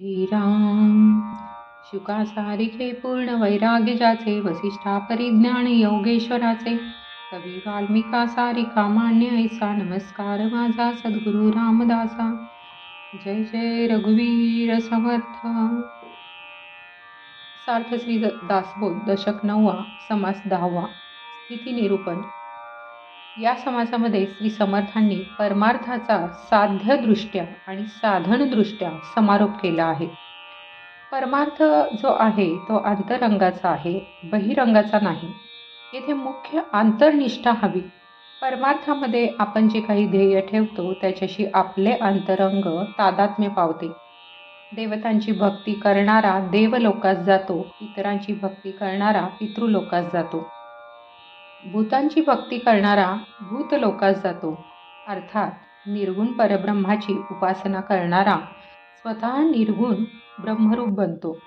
श्रीराम। शुकासारिखे पूर्ण वैराग्य ज्याचे वसिष्ठा परिज्ञान योगेश्वराचे। कवी वाल्मिका सारिका मान्य ऐसा नमस्कार माझा सद्गुरु रामदासा। जय जय रघुवीर समर्थ। सार्थ श्री दासबोध दशक नववा समास दहावा। स्थिती निरूपण। या समाजामध्ये श्री समर्थांनी परमार्थाचा साध्यदृष्ट्या आणि साधनदृष्ट्या समारोप केला आहे. परमार्थ जो आहे तो अंतरंगाचा आहे बहिरंगाचा नाही. येथे मुख्य आंतरनिष्ठा हवी. परमार्थामध्ये आपण जे काही ध्येय ठेवतो त्याच्याशी आपले अंतरंग तादात्म्य पावते. देवतांची भक्ती करणारा देवलोकास जातो इतरांची भक्ती करणारा पितृलोकास जातो. भूतांची भक्ती करणारा भूतलोकास जातो. अर्थात निर्गुण परब्रह्माची उपासना करणारा स्वतः निर्गुण ब्रह्मरूप बनतो.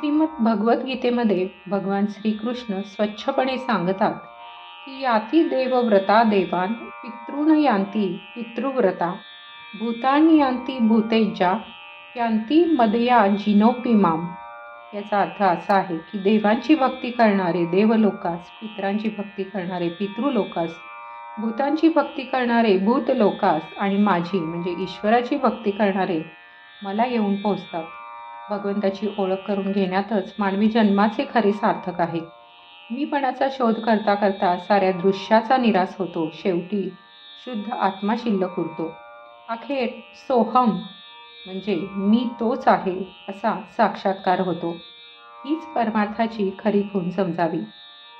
श्रीमद भगवद्गीतेमध्ये भगवान श्रीकृष्ण स्वच्छपणे सांगतात की याती देवव्रता देवान पितृन यांती पितृव्रता भूतान यांती भूतेजा यांती मदया जिनोपी माम. याचा अर्थ असा आहे की देवांची भक्ती करणारे देवलोकास पितरांची भक्ती करणारे पितृलोकास भूतांची भक्ती करणारे भूत लोकास आणि माझी म्हणजे ईश्वराची भक्ती करणारे मला येऊन पोहोचतात. भगवंताची ओळख करून घेण्यातच मानवी जन्माचे खरे सार्थक आहे. मीपणाचा शोध करता करता साऱ्या दृश्याचा निराश होतो. शेवटी शुद्ध आत्मा शिल्लक उरतो. अखेर सोहम म्हणजे मी तोच आहे असा साक्षात्कार होतो. हीच परमार्थाची खरी खूण समजावी.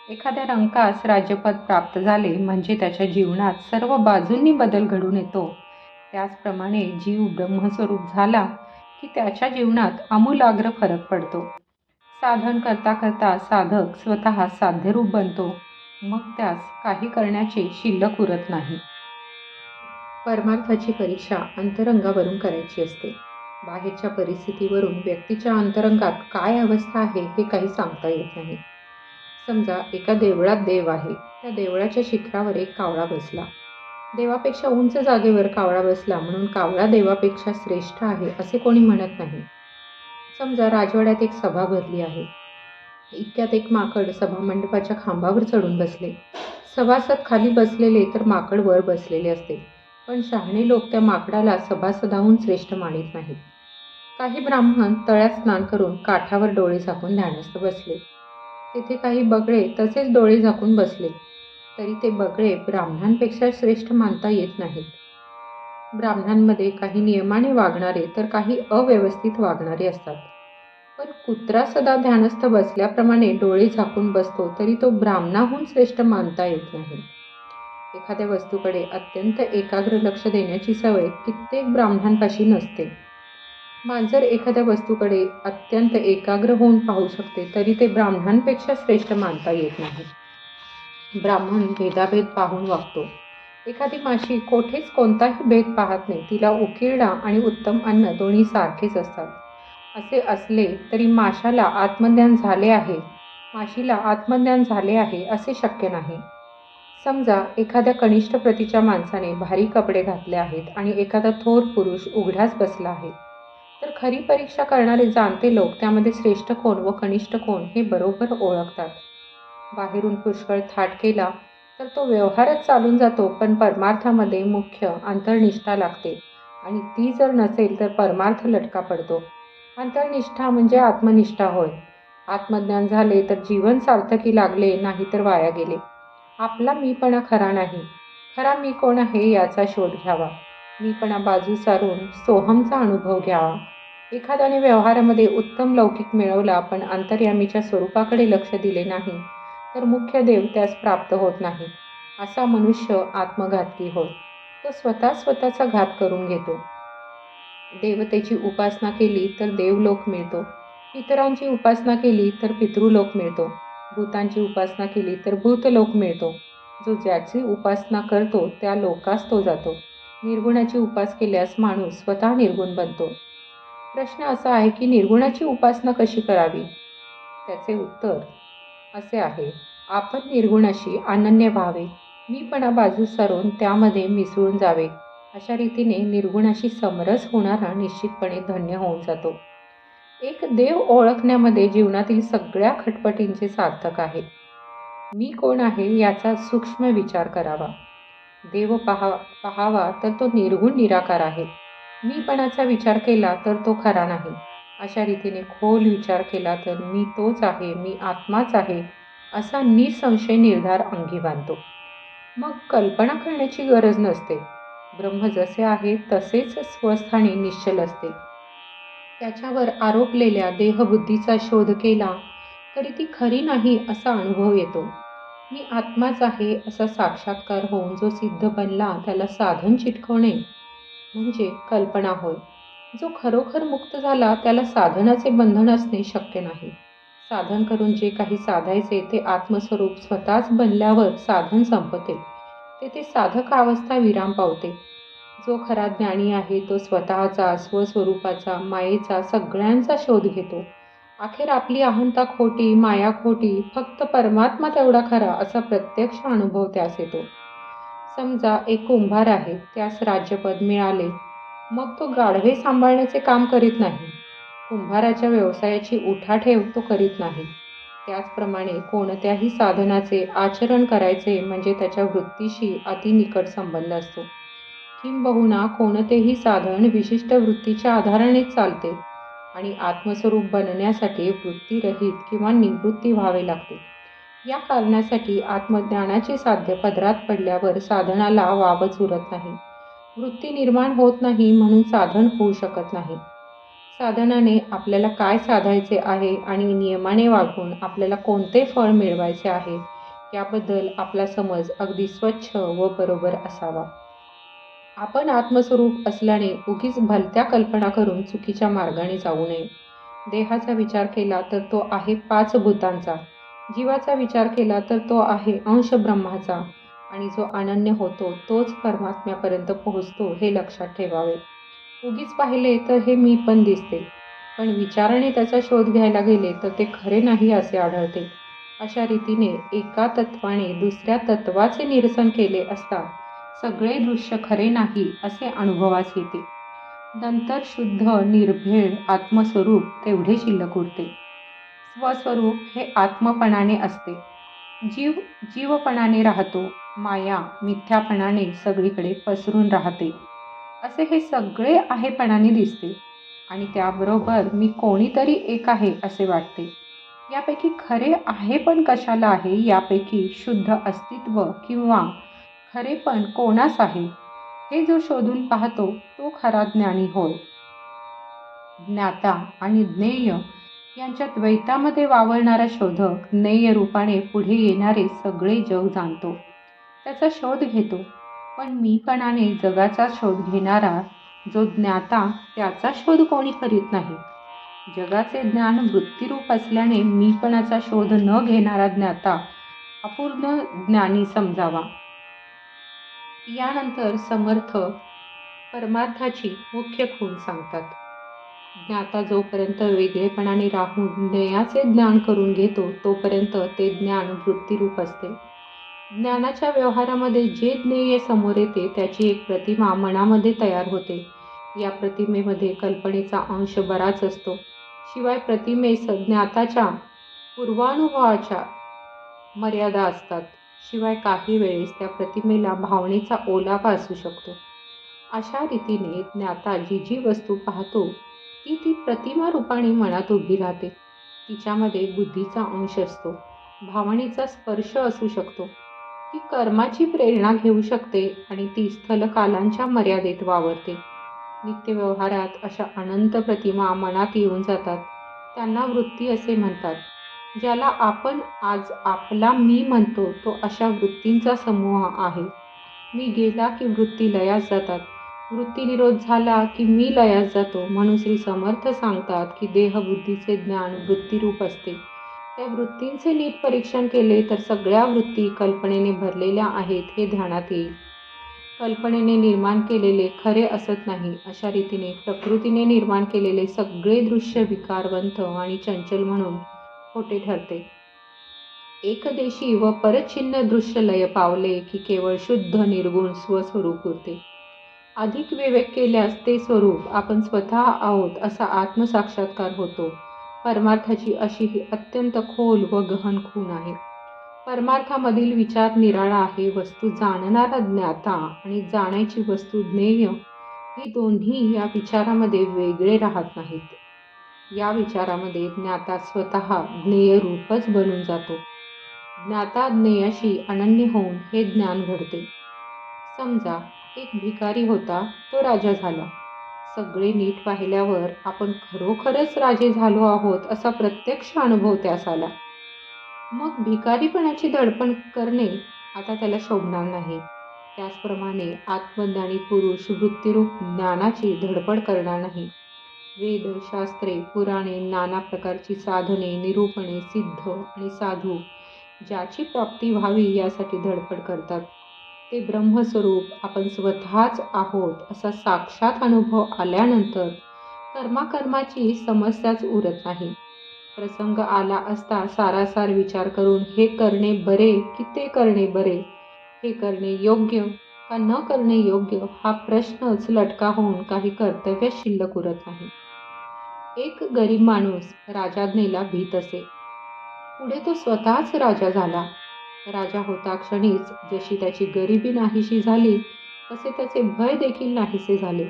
एखाद्या रंकास राज्यपद प्राप्त झाले म्हणजे त्याच्या जीवनात सर्व बाजूंनी बदल घडून येतो. त्याचप्रमाणे जीव ब्रह्मस्वरूप झाला की त्याच्या जीवनात आमूलाग्र फरक पडतो. साधन करता करता साधक स्वतः साध्यरूप बनतो. मग त्यास काही करण्याचे शिल्लक उरत नाही. परमार्थाची परीक्षा अंतरंगावरून करायची असते. बाहेरच्या परिस्थितीवरून व्यक्तीच्या अंतरंगात काय अवस्था आहे हे काही सांगता येत नाही. समजा एका देवळात देव आहे. त्या देवळाच्या शिखरावर एक कावळा बसला. देवापेक्षा उंच जागेवर कावळा बसला म्हणून कावळा देवापेक्षा श्रेष्ठ आहे असे कोणी म्हणत नाही. समजा राजवाड्यात एक सभा भरली आहे. इतक्यात एक माकड सभामंडपाच्या खांबावर चढून बसले. सभासद खाली बसलेले तर माकड वर बसलेले असते. पण शहाणे लोक त्या माकडाला सभासदाहून श्रेष्ठ मानित नाहीत. काही ब्राह्मण तळ्यात स्नान करून काठावर डोळे झाकून ध्यानस्थ बसले. तेथे काही बगळे तसेच डोळे झाकून बसले तरी ते बगळे ब्राह्मणांपेक्षा श्रेष्ठ मानता येत नाहीत. ब्राह्मणांमध्ये काही नियमाने वागणारे तर काही अव्यवस्थित वागणारे असतात. पण कुत्रा सदा ध्यानस्थ बसल्याप्रमाणे डोळे झाकून बसतो तरी तो ब्राह्मणाहून श्रेष्ठ मानता येत नाही. एखाद्या वस्तूकडे अत्यंत एकाग्र लक्ष देण्याची सवय कित्येक ब्राह्मणांपाशी नसते. मांजर एखाद्या वस्तूकडे अत्यंत एकाग्र होऊन पाहू शकते तरी ते ब्राह्मणांपेक्षा श्रेष्ठ मानता येत नाही. ब्राह्मण भेदाभेद पाहून वागतो. एखादी माशी कोठेच कोणताही भेद पाहत नाही तिला उकिरडा आणि उत्तम अन्न दोन्ही सारखेच असतात. असे असले तरी माशाला आत्मज्ञान झाले आहे. माशीला आत्मज्ञान झाले आहे असे शक्य नाही. समजा एखाद्या कनिष्ठ प्रतीच्या माणसाने भारी कपडे घातले आहेत आणि एखादा थोर पुरुष उघड्यास बसला आहे तर खरी परीक्षा करणारे जाणते लोक त्यामध्ये श्रेष्ठ कोण व कनिष्ठ कोण हे बरोबर ओळखतात. बाहेरून पुष्कळ थाट केला तर तो व्यवहारच चालून जातो पण परमार्थामध्ये मुख्य अंतर्निष्ठा लागते आणि ती जर नसेल तर परमार्थ लटका पडतो. अंतर्निष्ठा म्हणजे आत्मनिष्ठा होय. आत्मज्ञान झाले तर जीवन सार्थकी लागले नाही तर वाया गेले. आपला मीपणा खरा नाही. खरा मी कोण आहे याचा शोध घ्यावा. मीपणा बाजू सारून सोहमचा अनुभव घ्यावा. एखाद्याने व्यवहारामध्ये उत्तम लौकिक मिळवला पण अंतर्यामीच्या स्वरूपाकडे लक्ष दिले नाही तर मुख्य देव त्यास प्राप्त होत नाही असा मनुष्य आत्मघातकी होय तो स्वतः स्वतःचा घात करून घेतो. देवतेची उपासना केली तर देवलोक मिळतो. इतरांची उपासना केली तर पितृलोक मिळतो. भूतांची उपासना केली तर भूतलोक मिळतो. जो ज्याची उपासना करतो त्या लोकास तो जातो. निर्गुणाची उपास केल्यास माणूस स्वतः निर्गुण बनतो. प्रश्न असा आहे की निर्गुणाची उपासना कशी करावी? त्याचे उत्तर असे आहे. आपण निर्गुणाशी अनन्य व्हावे. मीपणा बाजू सारून त्यामध्ये मिसळून जावे. अशा रीतीने निर्गुणाशी समरस होणारा निश्चितपणे धन्य होऊन जातो. एक देव ओळखण्यामध्ये जीवनातील सगळ्या खटपटींचे सार्थक आहे. मी कोण आहे याचा सूक्ष्म विचार करावा. देव पहा पाहावा तर तो निर्गुण निराकार आहे. मीपणाचा विचार केला तर तो खरा नाही. अशा रीतीने खोल विचार केला तर मी तोच आहे मी आत्माच आहे असा निसंशय निर्धार अंगी बांधतो. मग कल्पना करण्याची गरज नसते. ब्रह्म जसे आहे तसेच स्वस्थाने निश्चल असते. त्याच्यावर आरोपलेल्या देहबुद्धीचा शोध केला तरी ती खरी नाही असा अनुभव येतो. मी आत्माच आहे असा साक्षात्कार होऊन जो सिद्ध बनला त्याला साधन चिटकवणे म्हणजे कल्पना होय. जो खरोखर मुक्त झाला त्याला साधनाचे बंधन असणे शक्य नाही. साधन करून जे काही साधायचे ते आत्मस्वरूप स्वतःच बनल्यावर साधन संपते. तेथे साधक अवस्था विराम पावते. जो खरा ज्ञानी आहे तो स्वतःचा स्वस्वरूपाचा मायेचा सगळ्यांचा शोध घेतो. अखेर आपली अहंता खोटी माया खोटी फक्त परमात्मा तेवढा खरा असा प्रत्यक्ष अनुभव त्यास येतो. समजा एक कुंभार आहे त्यास राज्यपद मिळाले मग तो गाढवे सांभाळण्याचे काम करीत नाही. कुंभाराच्या व्यवसायाची उठाठेव तो करीत नाही. त्याचप्रमाणे कोणत्याही साधनाचे आचरण करायचे म्हणजे त्याच्या वृत्तीशी अतिनिकट संबंध असतो. किंबहुना कोणतेही साधन विशिष्ट वृत्तीच्या आधारानेच चालते आणि आत्मस्वरूप बनण्यासाठी वृत्तीरहित किंवा निवृत्ती व्हावे लागते. या कारणासाठी आत्मज्ञानाचे साध्य पदरात पडल्यावर साधनाला वावच उरत नाही. वृत्ती निर्माण होत नाही म्हणून साधन होऊ शकत नाही. साधनाने आपल्याला काय साधायचे आहे आणि नियमाने वागून आपल्याला कोणते फळ मिळवायचे आहे याबद्दल आपला समज अगदी स्वच्छ व बरोबर असावा. आपण आत्मस्वरूप असल्याने उगीच भलत्या कल्पना करून चुकीच्या मार्गाने जाऊ नये. देहाचा विचार केला तर तो आहे पाच भूतांचा. जीवाचा विचार केला तर तो आहे अंश ब्रह्माचा. आणि जो अनन्य होतो तोच परमात्म्यापर्यंत पोहोचतो हे लक्षात ठेवावे. उगीच पाहिले तर हे मी पण दिसते. पण विचाराने त्याचा शोध घ्यायला गेले तर ते खरे नाही असे आढळते. अशा रीतीने एका तत्वाने दुसऱ्या तत्वाचे निरसन केले असता सगळे दृश्य खरे नाही असे अनुभवास येते. नंतर शुद्ध निर्भेळ आत्मस्वरूप तेवढे शिल्लक उरते. स्वस्वरूप हे आत्मपणाने असते. जीव जीवपणाने राहतो. माया मिथ्यापणाने सगळीकडे पसरून राहते. असे हे सगळे आहेपणाने दिसते. आणि त्याबरोबर मी कोणीतरी एक आहे असे वाटते. यापैकी खरे आहे पण कशाला आहे यापैकी शुद्ध अस्तित्व किंवा खरे पण कोणास आहे? हे जो शोधून पाहतो तो खरा ज्ञानी होय. ज्ञाता आणि ज्ञेय यांच्या द्वैतामध्ये वावरणारा शोधक ज्ञेय रूपाने पुढे येणारे सगळे जग जाणतो. त्याचा शोध घेतो. पण मीपणाने जगाचा शोध घेणारा जो ज्ञाता त्याचा शोध कोणी करीत नाही. जगाचे ज्ञान वृत्तीरूप असल्याने मीपणाचा शोध न घेणारा ज्ञाता अपूर्ण ज्ञानी समजावा. यानंतर समर्थ परमार्थाची मुख्य खूण सांगतात. ज्ञाता जोपर्यंत वेगळेपणाने राहून ज्ञेयाचे ज्ञान करून घेतो तोपर्यंत ते ज्ञान वृत्तीरूप असते. ज्ञानाच्या व्यवहारामध्ये जे ज्ञेय समोर येते त्याची एक प्रतिमा मनामध्ये तयार होते. या प्रतिमेमध्ये कल्पनेचा अंश बराच असतो. शिवाय प्रतिमेस ज्ञाताच्या पूर्वानुभवाच्या मर्यादा असतात. शिवाय काही वेळेस त्या प्रतिमेला भावनेचा ओलावा असू शकतो. अशा रीतीने ज्ञाता जी जी वस्तू पाहतो ती ती प्रतिमा रूपाने मनात उभी राहते. तिच्यामध्ये बुद्धीचा अंश असतो भावनेचा स्पर्श असू शकतो. ती कर्माची प्रेरणा घेऊ शकते आणि ती स्थलकालांच्या मर्यादेत वावरते. नित्यव्यवहारात अशा अनंत प्रतिमा मनात येऊन जातात. त्यांना वृत्ती असे म्हणतात ज्याला आपण आज आपला मी म्हणतो तो अशा वृत्तींचा समूह आहे. मी गेला की वृत्ती लयास जातात. वृत्ती निरोध झाला की मी लयास जातो म्हणून श्री समर्थ सांगतात की देहबुद्धीचे ज्ञान वृत्तीरूप असते. त्या वृत्तींचे नीट परीक्षण केले तर सगळ्या वृत्ती कल्पनेने भरलेल्या आहेत हे ध्यानात येईल. कल्पनेने निर्माण केलेले खरे असत नाही अशा रीतीने प्रकृतीने निर्माण केलेले सगळे दृश्य विकारवंत आणि चंचल म्हणून खोटे ठरते. एकदेशी व परछिन्न दृश्य लय पावले की केवळ शुद्ध निर्गुण स्वस्वरूप उरते. अधिक विवेक केल्यास ते स्वरूप आपण स्वतः आहोत असा आत्मसाक्षात्कार होतो. परमार्थाची अशी ही अत्यंत खोल व गहन खूण आहे. परमार्थामधील विचार निराळा आहे वस्तू जाणणारा ज्ञाता आणि जाण्याची वस्तू ज्ञेय ही दोन्ही या विचारामध्ये वेगळे राहत नाहीत. या विचारामध्ये ज्ञाता स्वतः ज्ञेयरूपच बनून जातो. ज्ञाता ज्ञेयाशी अनन्य होऊन हे ज्ञान घडते. समजा एक भिकारी होता तो राजा झाला. सगळे नीट पाहिल्यावर आपण खरोखरच राजे झालो आहोत असा प्रत्यक्ष अनुभव त्यास आला. मग भिकारीपणाची दडपण करणे आता त्याला शोभणार नाही. त्याचप्रमाणे आत्मज्ञानी पुरुष वृत्तीरूप ज्ञानाची धडपड करणार नाही. वेद शास्त्रे पुराणे नाना प्रकारची साधने निरूपणे सिद्ध आणि साधू ज्याची प्राप्ती व्हावी यासाठी धडपड करतात. ते ब्रह्मस्वरूप आपण स्वतःच आहोत असा साक्षात अनुभव आल्यानंतर कर्माकर्माची समस्याच उरत नाही. प्रसंग आला असता सारासार विचार करून हे करणे बरे की ते करणे बरे? हे करणे योग्य का न करणे योग्य हा प्रश्नच लटका होऊन काही कर्तव्य शिल्लक उरत नाही. एक गरीब माणूस राजाज्ञेला भीत असे. पुढे तो स्वतःच राजा झाला. राजा होता क्षणीच. जशी त्याची गरिबी नाहीशी झाली तसे त्याचे भय देखील नाहीसे झाले.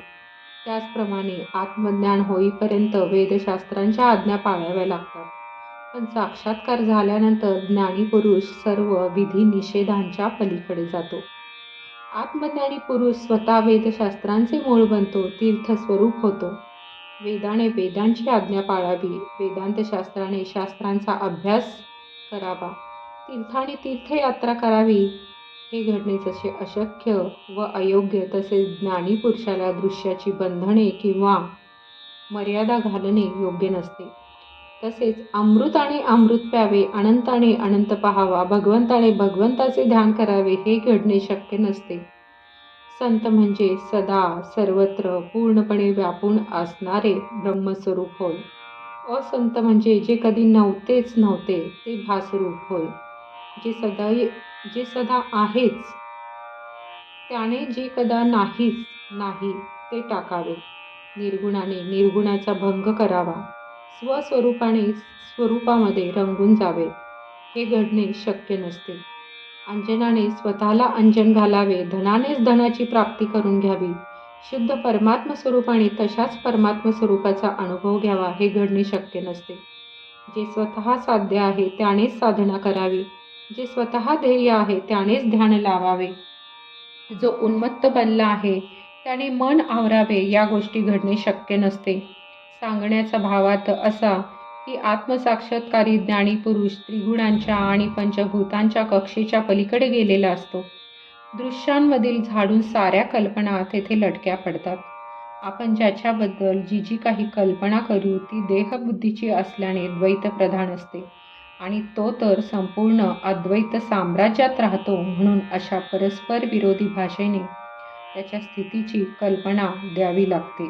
त्याचप्रमाणे आत्मज्ञान होईपर्यंत वेदशास्त्रांच्या आज्ञा पाळाव्या लागतात. पण साक्षात्कार झाल्यानंतर ज्ञानी पुरुष सर्व विधी निषेधांच्या पलीकडे जातो. आत्मज्ञानी पुरुष स्वतः वेदशास्त्रांचे मूळ बनतो तीर्थस्वरूप होतो. वेदाने वेदांची आज्ञा पाळावी. वेदांतशास्त्राने शास्त्रांचा अभ्यास करावा. तीर्थाने तीर्थयात्रा करावी. हे घडणे जसे अशक्य व अयोग्य तसेच ज्ञानी पुरुषाला दृश्याची बंधने किंवा मर्यादा घालणे योग्य नसते. तसेच अमृताने अमृत प्यावे अनंताने अनंत पाहावा भगवंताने भगवंताचे ध्यान करावे हे घडणे शक्य नसते. संत म्हणजे सदा सर्वत्र पूर्णपणे व्यापून असणारे ब्रह्मस्वरूप होय. असंत म्हणजे जे कधी नव्हतेच नव्हते ते भासरूप होय. जे सदा जे सदा आहेच त्याने जे कदा नाहीच नाही ते टाकावे. निर्गुणाने निर्गुणाचा भंग करावा. स्वस्वरूपाने स्वरूपामध्ये रंगून जावे. हे घडणे शक्य नसते. अंजनाने स्वतःला अंजन घालावे धनानेच धनाची प्राप्ती करून घ्यावी. शुद्ध परमात्म स्वरूपाने तशाच परमात्म स्वरूपाचा अनुभव घ्यावा हे घडणे शक्य नसते. जे स्वतः साध्य आहे त्यानेच साधना करावी. जे स्वतः ध्येय आहे त्यानेच ध्यान लावावे. जो उन्मत्त बनला आहे त्याने मन आवरावे या गोष्टी घडणे शक्य नसते. सांगण्याचा भावात असा की आत्मसाक्षात्कारी ज्ञानी पुरुष त्रिगुणांच्या आणि पंचभूतांच्या कक्षेच्या पलीकडे गेलेला असतो. दृश्यांमधील झाडून साऱ्या कल्पना तेथे लटक्या पडतात. आपण ज्याच्याबद्दल जी जी काही कल्पना करू ती देहबुद्धीची असल्याने द्वैत प्रधान असते. आणि तो तर संपूर्ण अद्वैत साम्राज्यात राहतो म्हणून अशा परस्पर विरोधी भाषेने त्याच्या स्थितीची कल्पना द्यावी लागते.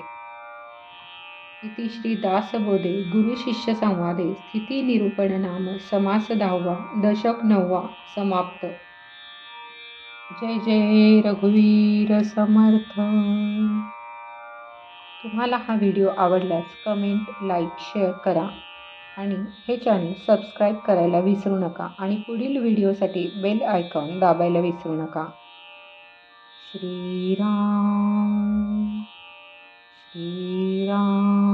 इति श्री दासबोधे गुरुशिष्य संवादे स्थिती निरूपण नाम समास दहावा दशक नववा समाप्त। जय जय रघुवीर समर्थ। तुम्हाला हा व्हिडिओ आवडल्यास कमेंट लाईक शेअर करा आणि हे चॅनल सबस्क्राईब करायला विसरू नका आणि पुढील व्हिडिओसाठी बेल आयकॉन दाबायला विसरू नका. श्रीराम श्रीराम.